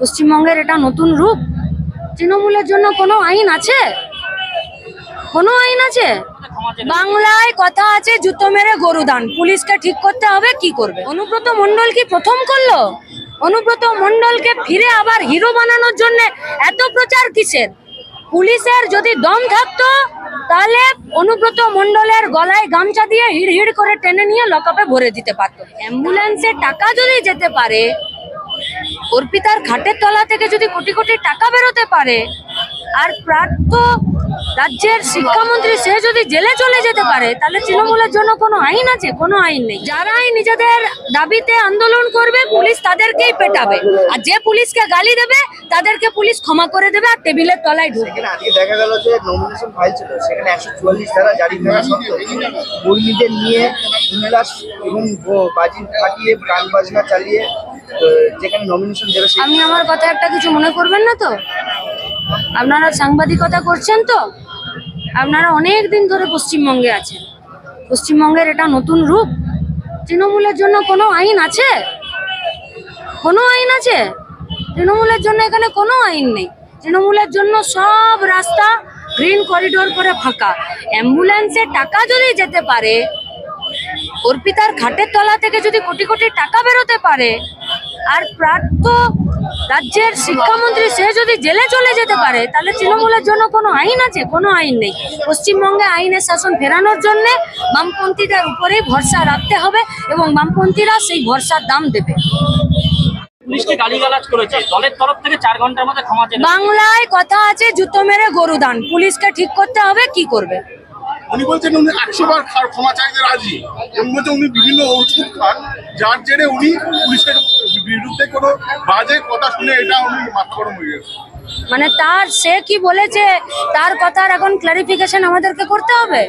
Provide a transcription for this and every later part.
পশ্চিমবঙ্গের এটা নতুন রূপ? তৃণমূলের জন্য কোনো আইন আছে? কোনো আইন আছে? বাংলায় কথা আছে, জুতো মেরে গরু দান। পুলিশকে ঠিক করতে হবে, কি করবে? অনুব্রত মন্ডল কি প্রথম করল? অনুব্রত মন্ডলকে ফিরে আবার হিরো বানানোর জন্য এত প্রচার কিসের? পুলিশের যদি দম থাকতো, তাহলে অনুব্রত মন্ডলের গলায় গামছা দিয়ে হিড় হিড় করে টেনে নিয়ে লকআপে ভরে দিতে পারতো। অ্যাম্বুলেন্সে টাকা যদি যেতে পারে অর্পিতার খাটের তলা থেকে যদি কোটি কোটি টাকা বেরোতে পারে আর প্রার্থ রাজ্যের শিক্ষামন্ত্রী সে যদি জেলে চলে যেতে পারে তাহলে তৃণমূলের জন্য কোনো আইন আছে? কোনো আইন নেই। যারাই নিজেদের দাবিতে আন্দোলন করবে পুলিশ তাদেরকেই পেটাবে। আর যে পুলিশকে গালি দেবে তাদেরকে পুলিশ ক্ষমা করে দেবে আর টেবিলের তলায় ঢুকবে দেখা গেল যে নমিনেশন ফাইল ছিল সেখানে একশো চুয়াল্লিশ ধারা জারি করা সত্ত্বেও কর্মীদের নিয়ে উল্লাস এবং বাজি ফাটিয়ে গান বাজনা চালিয়ে যেখানে নমিনেশন দেবে আমি আমার কথা একটা কিছু মনে করবেন না তো? আপনারা সাংবাদিকতা করছেন তো? আপনারা অনেক দিন ধরে পশ্চিমবঙ্গে আছেন। পশ্চিমবঙ্গের এটা নতুন রূপ। তৃণমূলের জন্য কোনো আইন আছে? কোনো আইন আছে? তৃণমূলের জন্য এখানে কোনো আইন নেই। তৃণমূলের জন্য সব রাস্তা গ্রিন করিডোর করে ফাঁকা। অ্যাম্বুলেন্সে টাকা যদি যেতে পারে, অর্পিতার ঘাটের তলা থেকে যদি কোটি কোটি টাকা বেরোতে পারে, আর প্রার্থ রাজ্যের শিক্ষামন্ত্রী সে যদি জেলে চলে যেতে পারে তাহলে তৃণমূলের জন্য কোনো আইন আছে? কোনো আইন নেই। পশ্চিমবঙ্গে আইনের শাসন ফেরানোর জন্য বামপন্থীদের উপরেই ভরসা রাখতে হবে এবং বামপন্থীরা সেই ভরসার দাম দেবে। পুলিশকে করেছে। দলের তরফ থেকে চার ঘণ্টার মধ্যে ক্ষমা চেয়ে বাংলায় কথা আছে জুতো মেরে গরু দান পুলিশকে ঠিক করতে হবে কি করবে? উনি বলছেন উনি একশো বার ক্ষমা চাইতে রাজি। উনি বিভিন্ন খান যার জেরে উনি পুলিশের কোনো বাজে কথা শুনে এটা উনি মাথা গরম হয়ে গেছে। মানে তার সে কি বলেছে তার কথার এখন ক্লারিফিকেশন আমাদেরকে করতে হবে?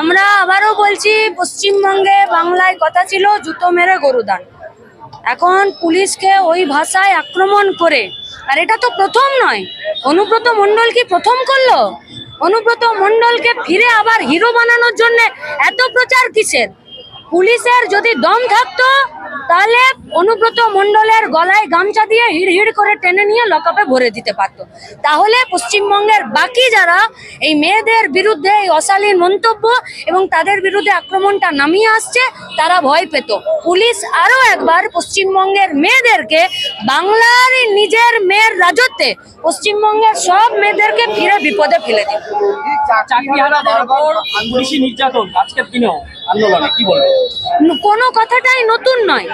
আমরা আবারও বলছি পশ্চিমবঙ্গে বাংলায় কথা ছিল জুতো মেরে গরুদান। এখন পুলিশকে ওই ভাষায় আক্রমণ করে আর এটা তো প্রথম নয়। অনুব্রত মণ্ডল কি প্রথম করল? অনুব্রত মণ্ডলকে ফিরে আবার হিরো বানানোর জন্য এত প্রচার কিসের? পুলিশের যদি দম থাকতো তাহলে অনুব্রত মণ্ডলের গলায় গামছা দিয়ে হিড় হিড় করে টেনে নিয়ে লকআপে ভরে দিতে পারতো। তাহলে পশ্চিমবঙ্গের বাকি যারা এই মেয়েদের বিরুদ্ধে এই অশালীন মন্তব্য এবং তাদের বিরুদ্ধে আক্রমণটা নামিয়ে আসছে, তারা ভয় পেত। পুলিশ আরও একবার পশ্চিমবঙ্গের মেয়েদেরকে, বাংলার নিজের মেয়ের রাজত্বে পশ্চিমবঙ্গের সব মেয়েদেরকে ফিরে বিপদে ফেলে দিত নির্যাতন আজকের আন্দোলনে কি বলবে কোনো কথাটাই নতুন নয়।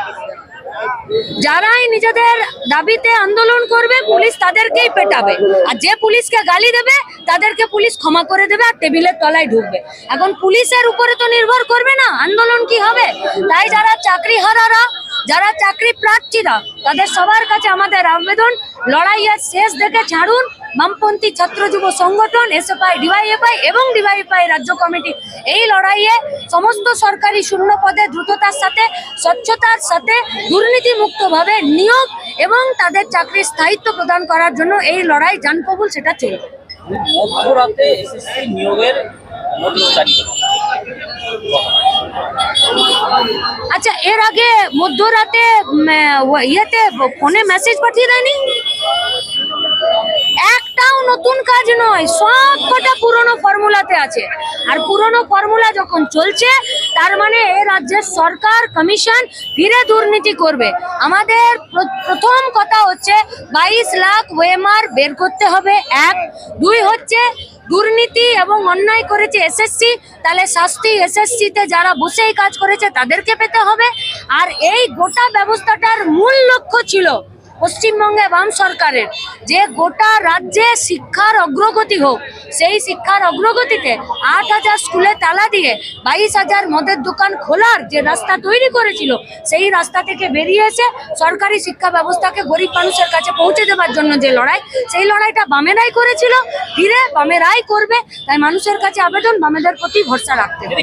যারাই নিজেদের দাবিতে আন্দোলন করবে, পুলিশ তাদেরকেই পেটাবে। আর যে পুলিশকে গালি দেবে, তাদেরকে পুলিশ ক্ষমা করে দেবে আর টেবিলের তলায় ঢুকবে। এখন পুলিশের উপরে তো নির্ভর করবে না, আন্দোলন কি হবে? তাই যারা চাকরি হারারা, যারা চাকরি প্রার্থীরা, তাদের সবার কাছে আমাদের আবেদন, লড়াইয়ের শেষ দেখে ছাড়ুন বামপন্থী ছাত্র যুব সংগঠন এসএফআই ডিওয়াইএফআই এবং ডিওয়াইএফআই রাজ্য কমিটি। এই লড়াইয়ে সমস্ত সরকারি শূন্য পদে দ্রুততার সাথে স্বচ্ছতার সাথে দুর্নীতিমুক্তভাবে নিয়োগ এবং তাদের চাকরির স্থায়িত্ব প্রদান করার জন্য এই লড়াই জানকবুল সেটা চলবে। মধ্যরাতে এসএসসি নিয়োগের। আচ্ছা এর আগে মধ্যরাতে ইয়েতে ফোনে মেসেজ পাঠিয়ে দেয়নি? কাজ নয়, সব কটা পুরনো ফর্মুলাতে আছে। আর পুরনো ফর্মুলা যখন চলছে, তার মানে এ রাজ্যের সরকার, কমিশন ফিরে দুর্নীতি করবে। আমাদের প্রথম কথা হচ্ছে বাইশ লাখ ওয়েমার বের করতে হবে। এক। দুই হচ্ছে দুর্নীতি এবং অন্যায় করেছে এসএসসি। তাহলে শাস্তি এসএসসি তে যারা বসেই কাজ করেছে, তাদেরকে পেতে হবে। আর এই গোটা ব্যবস্থাটার মূল লক্ষ্য ছিল পশ্চিমবঙ্গে বাম সরকারের যে গোটা রাজ্যে শিক্ষার অগ্রগতি হোক, সেই শিক্ষার অগ্রগতিতে আট হাজার স্কুলে তালা দিয়ে বাইশ হাজার মদের দোকান খোলার যে রাস্তা তৈরি করেছিল, সেই রাস্তা থেকে বেরিয়ে এসে সরকারি শিক্ষা ব্যবস্থাকে গরিব মানুষের কাছে পৌঁছে দেওয়ার জন্য যে লড়াই, সেই লড়াইটা বামেরাই করেছিল ধীরে বামেরাই করবে, তাই মানুষের কাছে আবেদন, বামেদের প্রতি ভরসা রাখতে হবে।